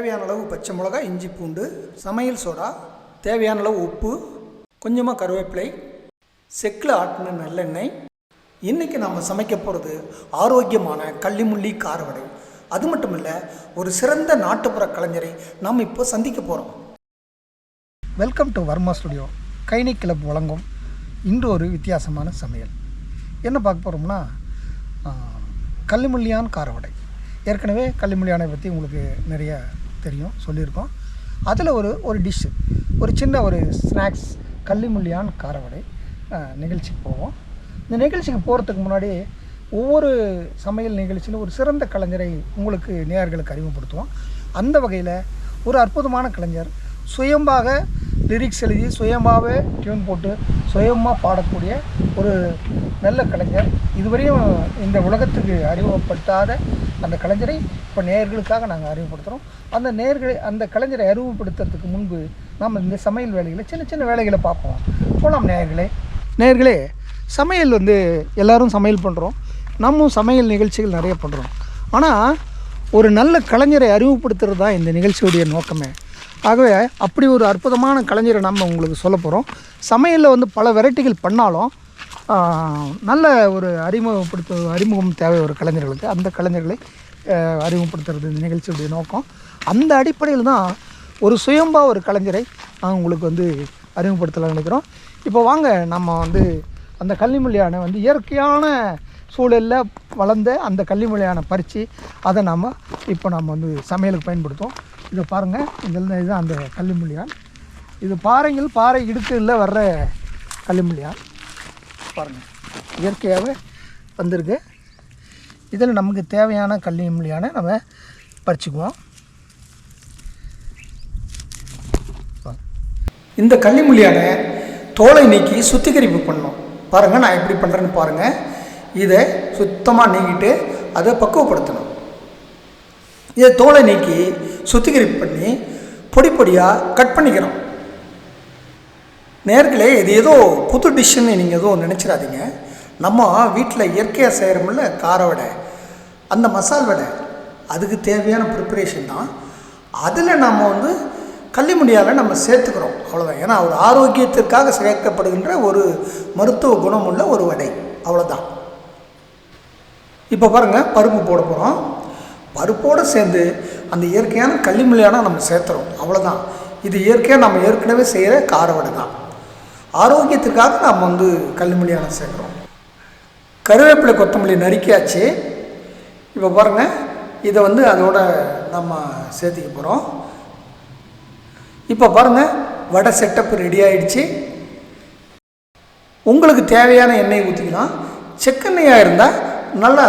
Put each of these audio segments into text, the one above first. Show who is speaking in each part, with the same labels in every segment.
Speaker 1: தேவையான அளவு பச்சை மிளகாய் இஞ்சி பூண்டு சமையல் சோடா தேவையான அளவு உப்பு கொஞ்சமாக கருவேப்பிலை செக்கில் ஆட்டின நல்லெண்ணெய். இன்றைக்கி நாம் சமைக்க போகிறது ஆரோக்கியமான கள்ளிமுள்ளி காரவடை அது மட்டும் இல்லை ஒரு சிறந்த நாட்டுப்புற கலைஞரை நாம் இப்போ சந்திக்க போகிறோம் வெல்கம் டு வர்மா ஸ்டுடியோ கைனை கிளப் வழங்கும் இன்று ஒரு வித்தியாசமான சமையல். என்ன பார்க்க போகிறோம்னா கல்லிமுள்ளியான் காரவடை ஏற்கனவே கள்ளிமொழியானை பற்றி உங்களுக்கு நிறைய தெரியும் சொல்லியிருக்கோம். அதில் ஒரு ஒரு டிஷ்ஷு ஒரு சின்ன ஒரு ஸ்நாக்ஸ் கல்லிமுள்ளியான் காரவடை நிகழ்ச்சிக்கு போவோம். இந்த நிகழ்ச்சிக்கு போகிறதுக்கு முன்னாடி ஒவ்வொரு சமையல் நிகழ்ச்சியிலும் ஒரு சிறந்த கலைஞரை உங்களுக்கு நேயர்களுக்கு அறிமுகப்படுத்துவோம். அந்த வகையில் ஒரு அற்புதமான கலைஞர் சுயம்பாக லிரிக்ஸ் எழுதி சுயமாகவே டியூன் போட்டு சுயமாக பாடக்கூடிய ஒரு நல்ல கலைஞர். இதுவரையும் இந்த உலகத்துக்கு அறிமுகப்படுத்தாத அந்த கலைஞரை இப்போ நேர்களுக்காக நாங்கள் அறிமுகப்படுத்துகிறோம் அந்த நேயர்களை அந்த கலைஞரை அறிமுகப்படுத்துறதுக்கு முன்பு நாம் இந்த சமையல் வேலைகளை சின்ன சின்ன வேலைகளை பார்ப்போம். போகலாம் நேர்களே நேர்களே சமையல் வந்து எல்லோரும் சமையல் பண்ணுறோம் நம்மும் சமையல் நிகழ்ச்சிகள் நிறைய பண்ணுறோம் ஆனால் ஒரு நல்ல கலைஞரை அறிமுகப்படுத்துறது தான் இந்த நிகழ்ச்சியுடைய நோக்கமே. ஆகவே அப்படி ஒரு அற்புதமான கலைஞரை நம்ம உங்களுக்கு சொல்ல போகிறோம் சமையலில் வந்து பல வெரைட்டிகள் பண்ணாலும் நல்ல ஒரு அறிமுகப்படுத்த அறிமுகம் தேவை ஒரு கலைஞர்களுக்கு. அந்த கலைஞர்களை அறிமுகப்படுத்துறது இந்த நிகழ்ச்சியுடைய நோக்கம். அந்த அடிப்படையில் தான் ஒரு சுயம்பா ஒரு கலைஞரை நான் உங்களுக்கு வந்து அறிமுகப்படுத்தலாம்னு நினைக்கிறோம். இப்போ வாங்க நம்ம வந்து அந்த கல்விமொழியான வந்து இயற்கையான சூழலில் வளர்ந்த அந்த கல்விமொழியான பறித்து அதை நாம் இப்போ நம்ம வந்து சமையலுக்கு பயன்படுத்துவோம். இதை பாருங்கள் இதில் இதுதான் அந்த கள்ளிமொழியான் இது பாறைகள் பாறை இடுக்கில் வர்ற கள்ளிமொழியான் பாருங்கள் இயற்கையாகவே வந்திருக்கு. இதில் நமக்கு தேவையான கள்ளிமொழியானை நம்ம பறிச்சுக்குவோம். இந்த கள்ளிமொழியான தோலை நீக்கி சுத்திகரிப்பு பண்ணணும். பாருங்கள் நான் எப்படி பண்ணுறேன்னு பாருங்கள் இதை சுத்தமாக நீக்கிட்டு அதை பக்குவப்படுத்தணும். இதை தோலை நீக்கி சுத்திகரிப்பு பண்ணி பொடி பொடியாக கட் பண்ணிக்கிறோம் நேர்களே இது ஏதோ புது டிஷ்ஷுன்னு நீங்கள் எதுவும் நினச்சிடாதீங்க. நம்ம வீட்டில் இயற்கையாக செய்கிறோம்ல கார வடை. அந்த மசால் வடை அதுக்கு தேவையான ப்ரிப்பரேஷன் தான். அதில் நம்ம வந்து கள்ளிமுடியால் நம்ம சேர்த்துக்கிறோம் அவ்வளோதான் ஏன்னா ஒரு ஆரோக்கியத்திற்காக சேர்க்கப்படுகின்ற ஒரு மருத்துவ குணமுள்ள ஒரு வடை அவ்வளோதான் இப்போ பாருங்கள் பருப்பு போட போகிறோம் பருப்போடு சேர்ந்து அந்த இயற்கையான கள்ளிமலையான நம்ம சேர்த்துறோம். அவ்வளோதான் இது இயற்கையாக நம்ம ஏற்கனவே செய்கிற கார வடை தான். ஆரோக்கியத்திற்காக நம்ம வந்து கள்ளிமலையான சேர்க்குறோம். கருவேப்பிலை கொத்தமல்லி நறுக்கியாச்சு. இப்போ பாருங்கள் இதை வந்து அதோட நம்ம சேர்த்திக்க போகிறோம் இப்போ பாருங்கள் வடை செட்டப் ரெடி ஆகிடுச்சு உங்களுக்கு தேவையான எண்ணெய் ஊற்றிக்கலாம் செக்கெண்ணெயாக இருந்தால் நல்லா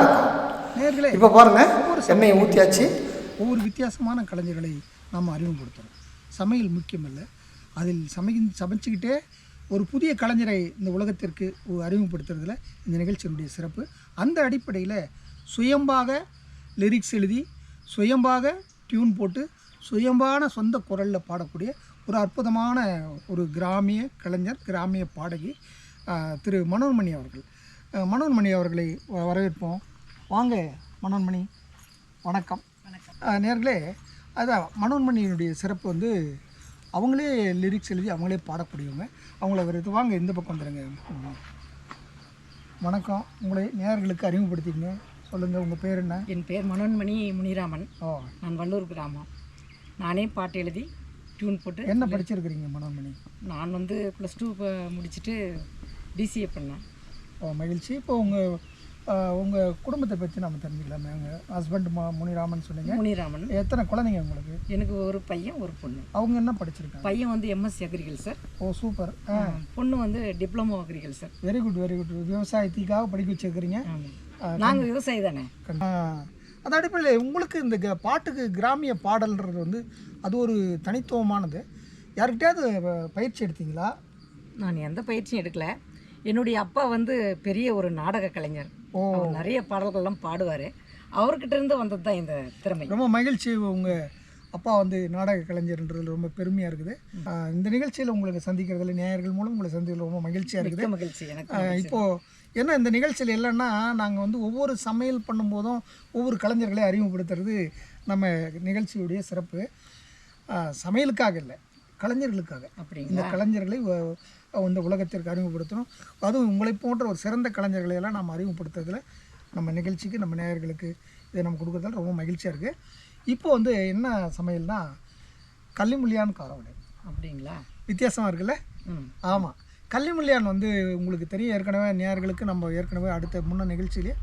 Speaker 1: நேர்களே இப்போ பாருங்கள் எண்ணெயை ஊற்றியாச்சு ஒவ்வொரு வித்தியாசமான கலைஞர்களை நாம் அறிமுகப்படுத்துகிறோம் சமையல் முக்கியமல்ல. அதில் சமை சமைச்சுக்கிட்டே ஒரு புதிய கலைஞரை இந்த உலகத்திற்கு அறிமுகப்படுத்துறதுல இந்த நிகழ்ச்சியினுடைய சிறப்பு. அந்த அடிப்படையில் சுயம்பாக லிரிக்ஸ் எழுதி சுயம்பாக டியூன் போட்டு சுயம்பான சொந்த குரலில் பாடக்கூடிய ஒரு அற்புதமான ஒரு கிராமிய கலைஞர் கிராமிய பாடகி திரு மனோன்மணி அவர்கள். மனோன்மணி அவர்களை வ- வரவேற்போம். வாங்க மனோன்மணி. வணக்கம். வணக்கம். நேர்களே அதான் மனோன்மணியினுடைய சிறப்பு வந்து அவங்களே லிரிக்ஸ் எழுதி அவங்களே பாடக்கூடியவங்க. அவங்கள வரது வாங்க இந்த பக்கம் வந்துடுங்க. வணக்கம். உங்களை நேயர்களுக்கு அறிமுகப்படுத்திக்கங்க. சொல்லுங்கள் உங்கள் பேர் என்ன?
Speaker 2: என் பேர் மனோன்மணி முனிராமன்.
Speaker 1: ஓ.
Speaker 2: நான் வள்ளூர் கிராமம். நானே பாட்டு எழுதி டியூன் போட்டு
Speaker 1: என்ன படிச்சிருக்கிறீங்க மனோன்மணி?
Speaker 2: நான் வந்து ப்ளஸ் டூ முடிச்சுட்டு டிசிஏ பண்ணேன்.
Speaker 1: ஓ மகிழ்ச்சி. இப்போ உங்கள் உங்கள் குடும்பத்தை பற்றி நம்ம தெரிஞ்சுக்கலாமே. உங்கள் ஹஸ்பண்ட் மா முனிராமன் சொன்னீங்க.
Speaker 2: முனிராமன்.
Speaker 1: எத்தனை குழந்தைங்க உங்களுக்கு?
Speaker 2: எனக்கு ஒரு பையன் ஒரு பொண்ணு.
Speaker 1: அவங்க என்ன படிச்சிருக்காங்க?
Speaker 2: பையன் வந்து எம்எஸ்சி அக்ரிகல்ச்சர்
Speaker 1: ஓ சூப்பர்
Speaker 2: பொண்ணு வந்து diploma agriculture
Speaker 1: very good very good விவசாயத்துக்காக படிக்க வச்சிருக்கிறீங்க.
Speaker 2: நாங்கள் விவசாயி தானே.
Speaker 1: அது அடிப்படையில் உங்களுக்கு இந்த பாட்டுக்கு கிராமிய பாடல்ன்றது வந்து அது ஒரு தனித்துவமானது. யாருக்கிட்டையாவது ப- பயிற்சி எடுத்தீங்களா?
Speaker 2: நான் எந்த பயிற்சியும் எடுக்கல. என்னுடைய அப்பா வந்து பெரிய ஒரு நாடக கலைஞர்.
Speaker 1: ஓ.
Speaker 2: அவர் நிறைய பாடல்கள்லாம் பாடுவார். அவர்கிட்ட இருந்து வந்தது தான் இந்த திறமை.
Speaker 1: ரொம்ப மகிழ்ச்சி உங்கள் அப்பா வந்து நாடக கலைஞர்ன்றதுல ரொம்ப பெருமையாக இருக்குது. இந்த நிகழ்ச்சியில் உங்களுக்கு சந்திக்கிறதுல நேயர்கள் மூலம் உங்களை சந்திக்கிறதுல ரொம்ப மகிழ்ச்சியாக இருக்குது.
Speaker 2: மகிழ்ச்சி. எனக்கு
Speaker 1: ஆ, இப்போ என்ன இந்த நிகழ்ச்சியில் இல்லைன்னா நாங்கள் வந்து ஒவ்வொரு சமையல் பண்ணும்போதும் ஒவ்வொரு கலைஞர்களை அறிமுகப்படுத்துறது நம்ம நிகழ்ச்சியுடைய சிறப்பு. சமையலுக்காக இல்லை. கலைஞர்களுக்காக.
Speaker 2: அப்படிங்களா?
Speaker 1: இந்த கலைஞர்களை இந்த உலகத்திற்கு அறிமுகப்படுத்தணும். அதுவும் உங்களை போன்ற ஒரு சிறந்த கலைஞர்களை எல்லாம் நாம் அறிமுகப்படுத்துறதுல நம்ம நிகழ்ச்சிக்கு நம்ம நேயர்களுக்கு இதை நம்ம கொடுக்குறதுல ரொம்ப மகிழ்ச்சியாக இருக்குது இப்போ வந்து என்ன சமையல்னா கள்ளிமுள்ளியான் காரவடை.
Speaker 2: அப்படிங்களா?
Speaker 1: வித்தியாசமாக இருக்குல்ல?
Speaker 2: ம்.
Speaker 1: ஆமாம் கள்ளிமுள்ளியான் வந்து உங்களுக்கு தெரியும். ஏற்கனவே நேயர்களுக்கு நம்ம ஏற்கனவே அடுத்த முன்ன நிகழ்ச்சியிலே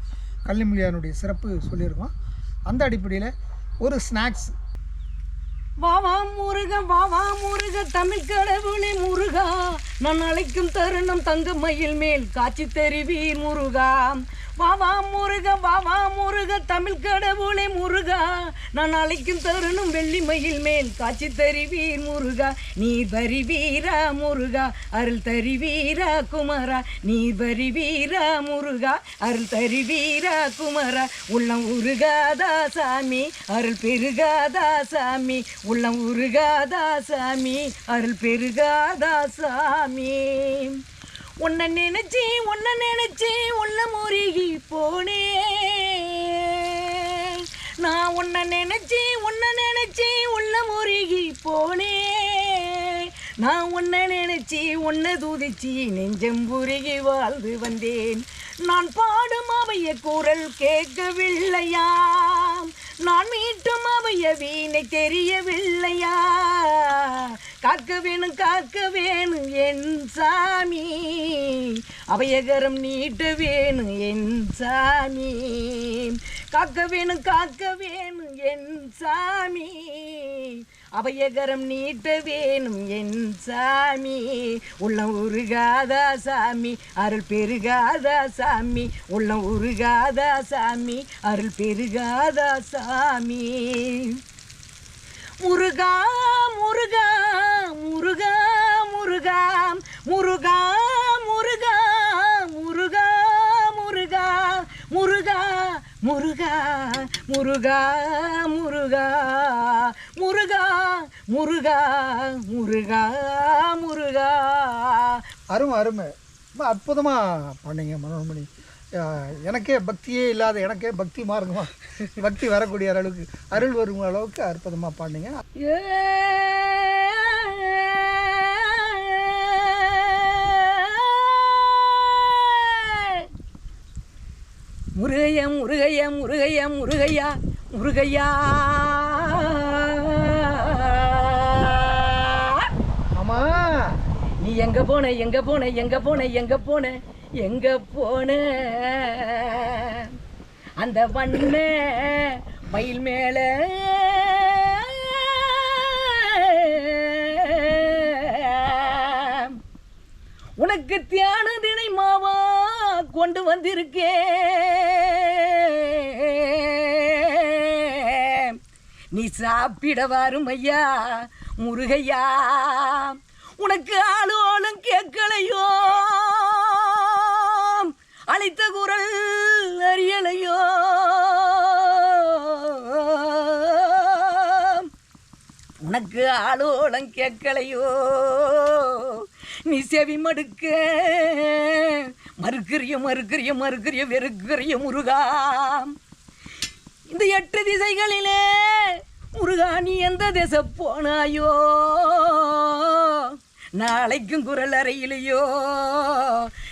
Speaker 1: கள்ளிமுள்ளியானுடைய சிறப்பு சொல்லியிருக்கோம். அந்த அடிப்படையில் ஒரு ஸ்நாக்ஸ்
Speaker 2: வாவா முருக வாவா முருக தமிழ் கடவுளே முருகா. நான் அழைக்கும் தருணம் தங்க மயில் மேல். காட்சி தெரிவீர் முருகா. வாவா முருக வாவா முருக தமிழ் கடவுளே முருகா. நான் அழைக்கும் தருணம் வெள்ளி மயில் மேல். காட்சி தருவீர் முருகா நீ வருவீரா முருகா. அருள் தருவீரா குமரா நீ வருவீரா முருகா. அருள் தருவீரா குமரா. உள்ளம் உருகாதா சாமி அருள் பெருகாதா சாமி. உள்ளம் உருகாதா சாமி அருள் பெருகாதா சாமி. உன்னை நினைச்சி உன்னை நினைச்சி உள்ள முருகி போனே. நான் உன்னை நினைச்சி உன்னை நினைச்சி உள்ள முருகி போனே. நான் உன்னை நினைச்சி உன்னை துதிச்சி நெஞ்சம் புருகி வாழ்ந்து வந்தேன். நான் பாடும் அவைய குரல் கேட்கவில்லையா? நான் மீட்டும் அவைய வீணை தெரியவில்லையா? காக்க வேணும் காக்க வேணும் என் சாமி. அவையகரம் நீட்ட வேணும் என் சாமி. காக்க வேணும் காக்க வேணும் என் சாமி. அவையகரம் நீட்ட வேணும் என் சாமி. உள்ளம் உருகாதா சாமி அருள் பெருகாதா சாமி. உள்ளம் உருகாதா சாமி அருள் பெருகாதா சாமி. முருகா முருகா முருகா முருகா முருகா முருகா முருகா முருகா முருகா முருகா முருகா முருகா முருகா முருகா முருகா முருகா
Speaker 1: அருமை அருமை ரொம்ப அற்புதமாக பண்ணீங்க மனோன்மணி எனக்கே பக்தியே இல்லாத எனக்கே பக்தி மாறுங்கம்மா பக்தி வரக்கூடிய அளவுக்கு அருள் வரும் அளவுக்கு அற்புதமாக பாடினீங்க.
Speaker 2: முருகையா முருகையா முருகையா முருகையா முருகையா.
Speaker 1: ஆமாம்
Speaker 2: நீ எங்க போன எங்க போன எங்க போன எங்க போன? எங்க போன? அந்த வண்ண மயில் மேல. உனக்கு தியான தினை மாவா கொண்டு வந்திருக்கே நீ சாப்பிட வரும் ஐயா முருகையா? உனக்கு ஆளோலம் கேட்கலையோ அழைத்த குரல் அறியலையோ? உனக்கு ஆளோலம் கேட்கலையோ? நீ செவி மடுக்க. மறுக்கிறிய மறுக்கிறிய மறுக்கிறிய வெறுக்கிறிய முருகா. இந்த எட்டு திசைகளிலே முருகா நீ எந்த திசை போனாயோ? நாளைக்கும் குரல் அறையிலையோ.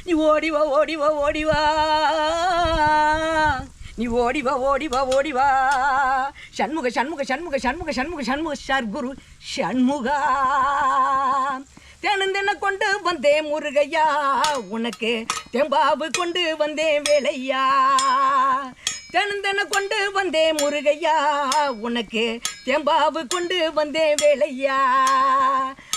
Speaker 2: நீ ஓடிவா ஓடிவா ஓடிவா. நீ ஓடிவா ஓடிவா ஓடிவா. சண்முக சண்முக சண்முக சண்முக சண்முக சண்முக சர்க்குரு சண்முகா. தெனந்தென கொண்டு வந்தேன் முருகையா. உனக்கு தெம்பாவு கொண்டு வந்தேன் வேலையா. தெனந்தென கொண்டு வந்தேன் முருகையா. உனக்கு தெம்பாவு கொண்டு வந்தேன் வேலையா.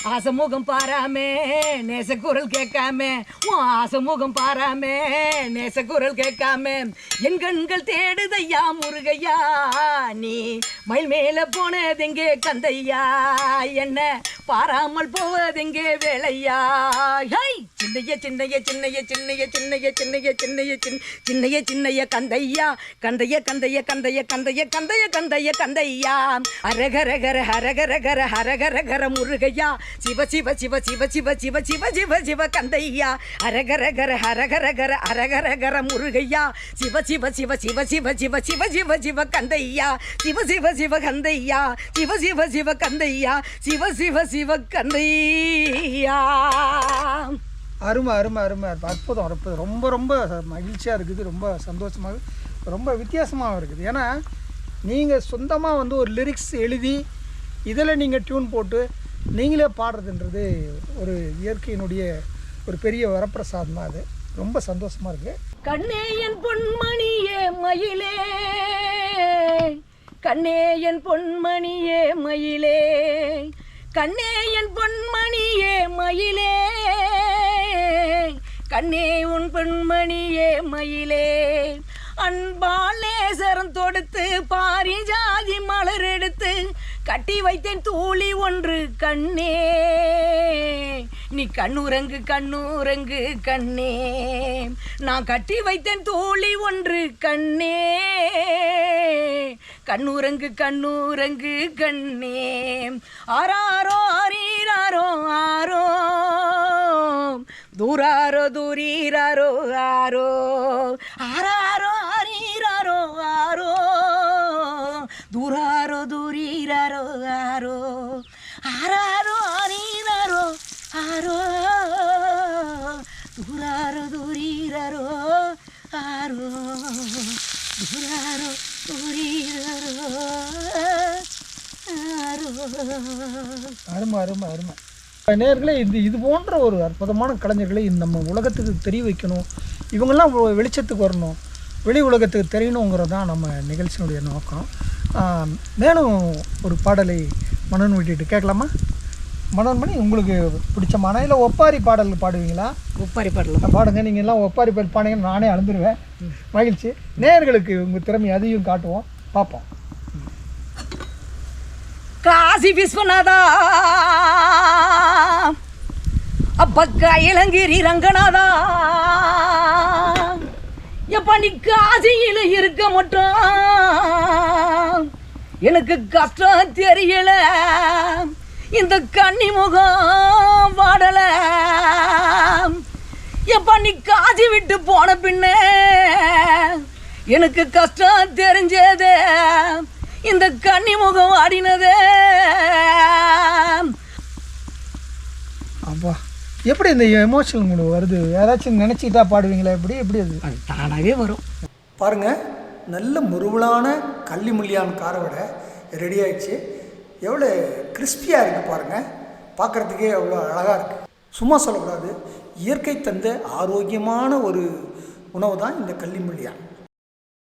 Speaker 2: ஆசமுகம் பாராமே நேச குரல் கேட்காமே. உன் ஆசமுகம் பாராமே நேச குரல் கேட்காமே. என் கண்கள் தேடுதையா முருகையா. நீ மயில் மேல போனதெங்கே கந்தையா. என்ன பாராமல் போவதெங்கே வேலையா. ஹை! சின்னைய சின்னைய சின்னைய சின்னைய சின்னைய சின்னைய சின்னைய சின்ன சின்னைய சின்னைய கந்தையா. கந்தைய கந்தைய கந்தைய கந்தைய கந்தைய கந்தைய கந்தையா. அரகரகர ஹரகரகர ஹரகரகர முருகையா. சிவ சிவ சிவ சிவ சிவ சிவ சிவ சிவ சிவ கந்தையா அரகரகர ஹரகரகர அரகரகர முருகையா சிவ சிவ சிவ சிவ சிவ சிவ சிவ சிவ சிவ கந்தையா சிவ சிவ சிவ கந்தையா சிவ சிவ சிவ கந்தையா சிவ சிவ சிவ கந்தையா
Speaker 1: அருமை அருமை அருமை அற்புதம் அற்புதம் அற்புதம் ரொம்ப ரொம்ப மகிழ்ச்சியாக இருக்குது ரொம்ப சந்தோஷமாக ரொம்ப வித்தியாசமாக இருக்குது ஏன்னா நீங்கள் சொந்தமாக வந்து ஒரு லிரிக்ஸ் எழுதி இதில் நீங்கள் டியூன் போட்டு நீங்களே பாடுறதுன்றது ஒரு இயற்கையினுடைய ஒரு பெரிய வரப்பிரசாதம் அது. ரொம்ப சந்தோஷமாக இருக்குது
Speaker 2: கண்ணே என் பொன்மணியே மயிலே. கண்ணே என் பொன்மணியே மயிலே. கண்ணே என் பொன்மணியே மயிலே. கண்ணே உன் பொன்மணியே மயிலே. அன்பாலே சரம் தொடுத்து பாரிஜாதி மலர் எடுத்து கட்டி வைத்தேன் தூளி ஒன்று கண்ணே. நீ கண்ணுரங்கு கண்ணுரங்கு கண்ணே. நான் கட்டி வைத்தேன் தோழி ஒன்று கண்ணே. கண்ணுரங்கு கண்ணுரங்கு கண்ணே. ஆராரோ ஆரீராரோ ஆரோ தூராரோ தூரீராரோ ஆரோ ஆராரோ ஆரீராரோ ஆரோ ದೂರಾರೋ ದೂರೀರಾರೋ ಆರೋ ஆராரோ ನೀರಾರೋ ಆರೋ ದೂರಾರೋ ದೂರೀರಾರೋ ஆரோ துராரோ துரீரோ ಆರೋ.
Speaker 1: அருமை அருமை அருமை நேர்களே இது இது போன்ற ஒரு அற்புதமான கலைஞர்களை நம்ம உலகத்துக்கு தெரிய வைக்கணும். இவங்கெல்லாம் வெளிச்சத்துக்கு வரணும். வெளி உலகத்துக்கு தெரியணுங்கிறது தான் நம்ம நிகழ்ச்சியினுடைய நோக்கம். மேலும் ஒரு பாடலை மனன் விட்டுட்டு கேட்கலாமா? மனோன்மணி உங்களுக்கு பிடிச்சமான இல்லை ஒப்பாரி பாடல் பாடுவீங்களா?
Speaker 2: உப்பாரி பாடலாம்
Speaker 1: பாடுங்க. நீங்கள் எல்லாம் ஒப்பாரி பாடல் பாடுங்கன்னு நானே அழுந்துருவேன். மகிழ்ச்சி. நேயர்களுக்கு உங்கள் திறமை அதையும் காட்டுவோம். பார்ப்போம்
Speaker 2: காசி விஸ்வநாதா. அப்பக்கா இளங்கிரி ரங்கநாதா. எப்ப நீ காசியில இருக்க மாட்டோம் எனக்கு கஷ்டம் தெரியல. இந்த கன்னி முகம் வாடல. எப்ப நீ காசி விட்டு போன பின்னே எனக்கு கஷ்டம் தெரிஞ்சது. இந்த கன்னி முகம் ஆடினதே
Speaker 1: அப்பா. எப்படி இந்த எமோஷனல் உங்களுக்கு வருது? ஏதாச்சும் நினச்சிக்கிட்டா பாடுவீங்களா? எப்படி? எப்படி அது?
Speaker 2: அது தானாகவே வரும்.
Speaker 1: பாருங்க நல்ல முருவலான கள்ளி முள்ளியான் காரவடை ரெடி ஆயிடுச்சு. எவ்வளோ கிறிஸ்பியாக இருக்குது பாருங்கள் பார்க்குறதுக்கே எவ்வளோ அழகாக இருக்குது சும்மா சொல்லக்கூடாது. இயற்கை தந்த ஆரோக்கியமான ஒரு உணவு தான் இந்த கள்ளி முள்ளியான்.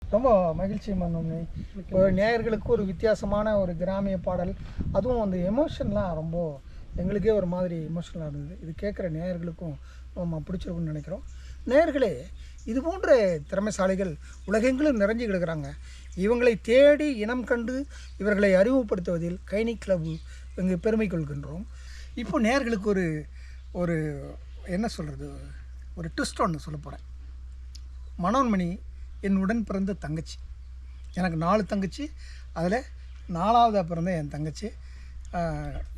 Speaker 1: ரொம்ப மகிழ்ச்சி மன்னோம்னி இப்போ நேயர்களுக்கு ஒரு வித்தியாசமான ஒரு கிராமிய பாடல். அதுவும் அந்த எமோஷன்லாம் ரொம்ப எங்களுக்கே ஒரு மாதிரி இமோஷனலாக இருந்தது. இது கேட்குற நேயர்களுக்கும் நம்ம பிடிச்சிருக்கும்னு நினைக்கிறோம். நேயர்களே இது போன்ற திறமைசாலிகள் உலகெங்கிலும் நிறைஞ்சு கிடக்குறாங்க. இவங்களை தேடி இனம் கண்டு இவர்களை அறிமுகப்படுத்துவதில் கைனி கிளப் இங்கு பெருமை கொள்கின்றோம். இப்போ நேர்களுக்கு ஒரு ஒரு என்ன சொல்கிறது ஒரு ட்விஸ்ட் ஒன்று சொல்ல போகிறேன் மனோன்மணி என் உடன் பிறந்த தங்கச்சி. எனக்கு நாலு தங்கச்சி. அதில் நாலாவதாக பிறந்த என் தங்கச்சி.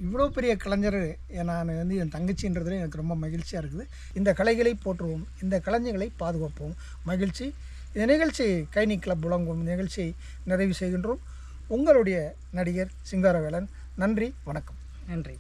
Speaker 1: இவ்வளோ பெரிய கலைஞர் நான் வந்து என் தங்கச்சின்றதுல எனக்கு ரொம்ப மகிழ்ச்சியாக இருக்குது. இந்த கலைகளை போற்றுவோம் இந்த கலைஞர்களை பாதுகாப்போம். மகிழ்ச்சி. இந்த நிகழ்ச்சி கைனி கிளப் வழங்கும் நிகழ்ச்சியை நிறைவு செய்கின்றோம். உங்களுடைய நடிகர் சிங்காரவேலன் நன்றி வணக்கம்.
Speaker 2: நன்றி.